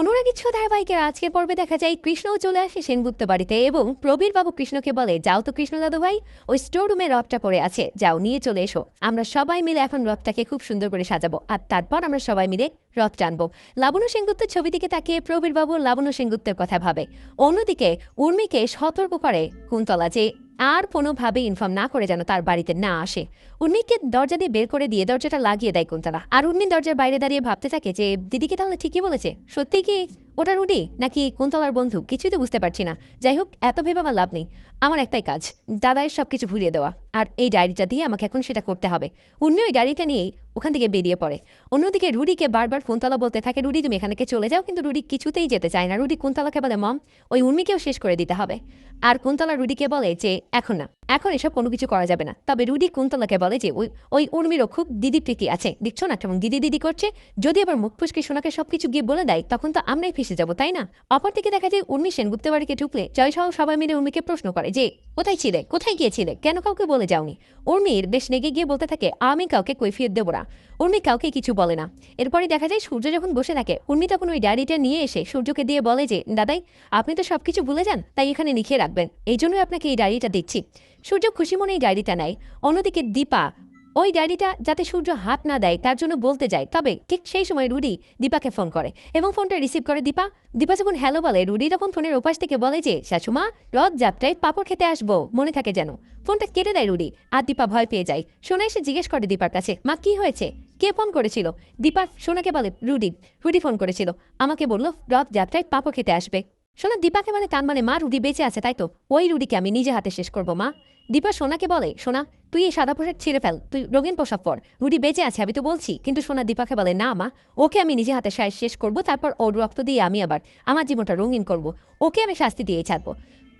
অনুরাগী ছ ধারাবাহিকের আজকের পর্বে দেখা যায় কৃষ্ণও চলে আসে সেনগুপ্ত বাড়িতে এবং প্রবীর বাবু কৃষ্ণকে বলে, যাও তো কৃষ্ণ দাদু ভাই, ওই স্টোর রুমে রথটা পড়ে আছে, যাও, নিয়ে চলে এসো। আমরা সবাই মিলে এখন রথটাকে খুব সুন্দর করে সাজাবো আর তারপর আমরা সবাই মিলে রথ টানবো। লাবণ্য সেনগুপ্তের ছবি দিকে তাকিয়ে প্রবীর বাবু লাবণ্য সেনগুপ্তের কথা ভাবে। অন্যদিকে উর্মিকে সতর্ক করে কুন্তলা যে আর কোনোভাবে ইনফর্ম না করে যেন তার বাড়িতে না আসে। উর্মিকে দরজা দিয়ে বের করে দিয়ে দরজাটা লাগিয়ে দেয় কুন্তলা। আর উর্মি দরজার বাইরে দাঁড়িয়ে ভাবতে থাকে যে, দিদিকে তাহলে ঠিকই বলেছে। সত্যি কি ওটা রুডি? নাকি কুন্তলার বন্ধু? কিছুই তো বুঝতে পারছি না। যাই হোক এত ভেবে আমার লাভ নেই। আমার একটাই কাজ, দাদায়ের সব কিছু ভুলিয়ে দেওয়া। আর এই ডায়েরিটা দিয়ে আমাকে এখন সেটা করতে হবে। উর্মি ওই ডায়েরিটা নিয়েই ওখান থেকে বেরিয়ে পড়ে। অন্যদিকে রুডিকে বারবার কুন্তলা বলতে থাকে, রুডি, তুমি এখান থেকে চলে যাও। কিন্তু রুডি কিছুতেই যেতে চায় না। রুডি কুন্তলাকে বলে, মম, ওই উর্মিকেও শেষ করে দিতে হবে। আর কুন্তলা রুডিকে বলে যে, এখন না। এখন এসব কোনো কিছু করা যাবে না। তবে রুডি কুন্তলাকে বলে যে, ওই ওই উর্মিরও খুব দিদি প্রীতি আছে। দেখছ না কেমন দিদি দিদি করছে। যদি আবার মুখ ফুসকে সোনাকে সবকিছু গিয়ে বলে দেয়, তখন তো আমরাই ফেসে যাব, তাই না? অপরদিকে দেখা যায় উর্মি সেনগুপ্ত বাড়িকে ঢুকলে জয় সহ সবাই মিলে উর্মিকে প্রশ্ন করে যে, কোথায় ছিলে? কোথায় গিয়েছিলে? কেন কাউকে বলে যাওনি? উর্মির বেশ নেগে গিয়ে বলতে থাকে, আমি কাউকে কৈফিয়ত দেবো না। উর্মি কাউকে কিছু বলে না। এরপরে দেখা যায় সূর্য যখন বসে থাকে, উর্মি তখন ওই ডায়েরিটা নিয়ে এসে সূর্যকে দিয়ে বলে যে, দাদাই, আপনি তো সবকিছু ভুলে যান, তাই এখানে লিখে রাখবেন। এই জন্যই আপনাকে এই ডায়েরিটা দিচ্ছি। সূর্য খুশি মনে এই ডায়েরিটা নেয়। অন্যদিকে দীপা, ওই ডায়েরিটা যাতে সূর্য হাত না দেয়, তার জন্য বলতে যায়। তবে ঠিক সেই সময় রুডি দীপাকে ফোন করে এবং ফোনটা রিসিভ করে। দীপা দীপা যখন হ্যালো বলে, রুডি তখন ফোনের ওপাশ থেকে বলে যে, শাশুমা, রথ যাত্রায় পাপড় খেতে আসব, মনে থাকে যেন। ফোনটা কেটে দেয় রুডি আর দীপা ভয় পেয়ে যায়। সোনা এসে জিজ্ঞেস করে দীপার কাছে, মা, কি হয়েছে? কে ফোন করেছিল? দীপা সোনাকে বলে, রুডি। রুডি ফোন করেছিল। আমাকে বলল, রথ যাত্রায় পাপড় খেতে আসবে। সোনা দীপাকে মানে তার মানে মা রুডি বেঁচে আছে, তাই তো? ওই রুডিকে আমি নিজে হাতে শেষ করব, মা। দীপা সোনাকে বলে, সোনা, তুই এই সাদা পোশাক ছিঁড়ে ফেল, তুই রঙিন পোশাক পর। রুডি বেঁচে আছে, আমি তো বলছি। কিন্তু সোনা দীপাকে বলে, না, মা, ওকে আমি নিজে হাতে সায় শেষ করব, তারপর ওর রক্ত দিয়ে আমি আবার আমার জীবনটা রঙিন করব। ওকে আমি শাস্তি দিয়ে ছাড়বো।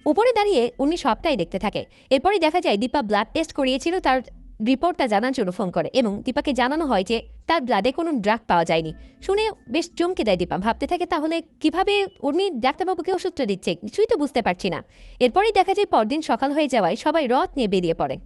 উপরে দাঁড়িয়ে উনি সবটাই দেখতে থাকে। এরপরই দেখা যায়, দীপা ব্লাড টেস্ট করিয়েছিল, তার রিপোর্টটা জানার জন্য ফোন করে এবং দীপাকে জানানো হয় যে তার ব্লাডে কোনো ড্রাগ পাওয়া যায়নি। শুনে বেশ চমকে দেয় দীপা। ভাবতে থাকে তাহলে কীভাবে উর্মি ডাক্তারবাবুকে ওষুধটা দিচ্ছে? কিছুই তো বুঝতে পারছি না। এরপরেই দেখা যায় পরদিন সকাল হয়ে যাওয়ায় সবাই রথ নিয়ে বেরিয়ে পড়ে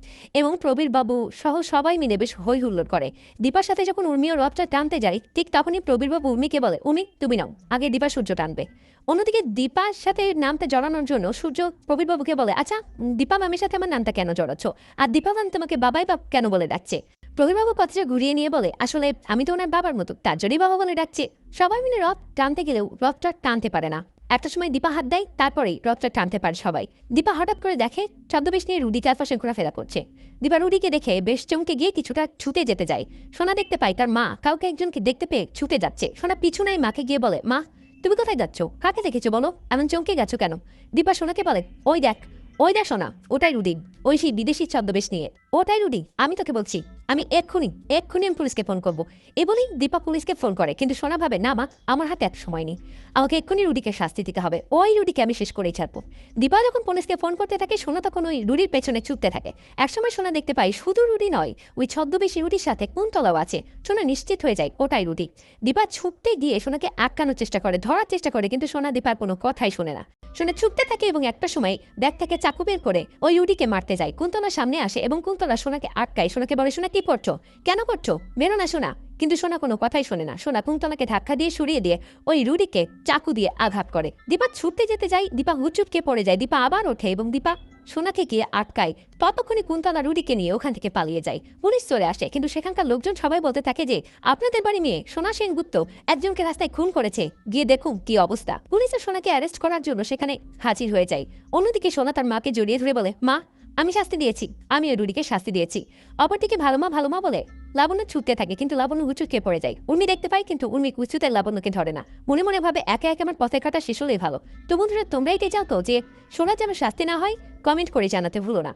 এবং প্রবীর বাবু সহ সবাই মিলে বেশ হৈ হুল্লোড় করে। দীপার সাথে যখন উর্মিও রথটা টানতে যায়, ঠিক তখনই প্রবীরবাবু উর্মিকে বলে উমি তুমি নাও, আগে দীপা সূর্য টানবে। অন্যদিকে দীপার সাথে নামটা জড়ানোর জন্য সূর্য প্রবীরবাবুকে বলে আচ্ছা দীপা মামির সাথে আমার নামটা কেন জড়াচ্ছ? আর দীপা ম্যাম তোমাকে বাবাই বাপ কেন বলে ডাকছে? প্রবীরবাবু পাত্রে ঘুরিয়ে নিয়ে বলে, আসলে আমি তো ওনার বাবার মতো, তার জন্যই বাবা বলে ডাকছে। সবাই মিলে রথ টানতে গেলেও রথটা টানতে পারে না। একটা সময় দীপা হাত দেয়, তারপরেই রথটা টানতে পারে সবাই। দীপা হঠাৎ করে দেখে ছদ্মবেশ নিয়ে রুডি চারপাশে ঘোরাফেরা করছে। দীপা রুডিকে দেখে বেশ চমকে গিয়ে কিছুটা ছুটে যেতে যায়। সোনা দেখতে পায় তার মা, কাউকে একজনকে দেখতে পেয়ে ছুটে যাচ্ছে। সোনা পিছু নাই মাকে গিয়ে বলে, মা, তুমি কোথায় যাচ্ছ? কাকে দেখেছ বলো? এমন চমকে গেছো কেন? দীপা সোনাকে বলে, ওই দেখ ওই দেখ সোনা, ওটাই রুডি। ওই সেই বিদেশি ছদ্মবেশ নিয়ে। ওটাই রুডি। আমি তোকে বলছি, আমি এক্ষুনি এক্ষুনি আমি পুলিশকে ফোন করব। এ বলেই দীপা পুলিশকে ফোন করে। কিন্তু সোনা ভাবে, না মা, আমার হাতে এত সময় নেই। আমাকে এক্ষুনি রুডিকে শাস্তি দিতে হবে। ওই রুডিকে আমি শেষ করেই ছাড়বো। দীপা যখন পুলিশকে ফোন করতে থাকে, সোনা তখন ওই রুডির পেছনে ছুটতে থাকে। একসময় সোনা দেখতে পাই, শুধু রুডি নয়, ওই ছদ্মবেশী রুডির সাথে কুন্তলাও আছে। সোনা নিশ্চিত হয়ে যায়, ওটাই রুডি। দীপা ছুটতে গিয়ে সোনাকে আটকানোর চেষ্টা করে, ধরার চেষ্টা করে, কিন্তু সোনা দীপার কোনো কথাই শোনে না। শুনে ছুটতে থাকে এবং একটা সময় ব্যাগ থেকে চাকু বের করে ওই রুডিকে মারতে যায়। কুন্তলা সামনে আসে এবং কুন্তলা সোনাকে আটকায়। সোনাকে বলে, সোনা, কি পড়ছো কেন করছ? বেরো না সোনা। কিন্তু সোনা কোনো কথাই শোনে না। সোনা কুন্তলাকে ধাক্কা দিয়ে সরিয়ে দিয়ে ওই রুডিকে চাকু দিয়ে আঘাত করে। দীপা ছুটতে যেতে যায়। দীপা হুচুটকে পড়ে যায়। দীপা আবার ওঠে এবং দীপা সোনাকে গিয়ে আটকায়। ততক্ষণে কুন্তলা রুডিকে নিয়ে ওখান থেকে পালিয়ে যায়। পুলিশ চলে আসে, কিন্তু সেখানকার লোকজন সবাই বলতে থাকে যে, আপনাদের বাড়ি মেয়ে সোনা সেনগুপ্ত একজনকে রাস্তায় খুন করেছে। গিয়ে দেখুন কি অবস্থা। পুলিশের সোনাকে অ্যারেস্ট করার জন্য সেখানে হাজির হয়ে যায়। অন্যদিকে সোনা তার মাকে জড়িয়ে ধরে বলে, মা, আমি শাস্তি দিয়েছি। আমি ওই রুডিকে শাস্তি দিয়েছি। অপরদিকে ভালো মা ভালো মা বলে লাবণ্য ছুটতে থাকে, কিন্তু লাবণ্য খেয়ে পড়ে যায়। উর্মি দেখতে পায়, কিন্তু উর্মি উঁচুতে লাবণ্যকে ধরে না। মনে মনে ভাবে, একে একে আমার পথে কাটা শেষ হলেই ভালো। তো বন্ধুরা, তোমরা এটাই চাও তো যে সোনার যেন শাস্তি না হয় কমেন্ট করে জানাতে ভুলো না।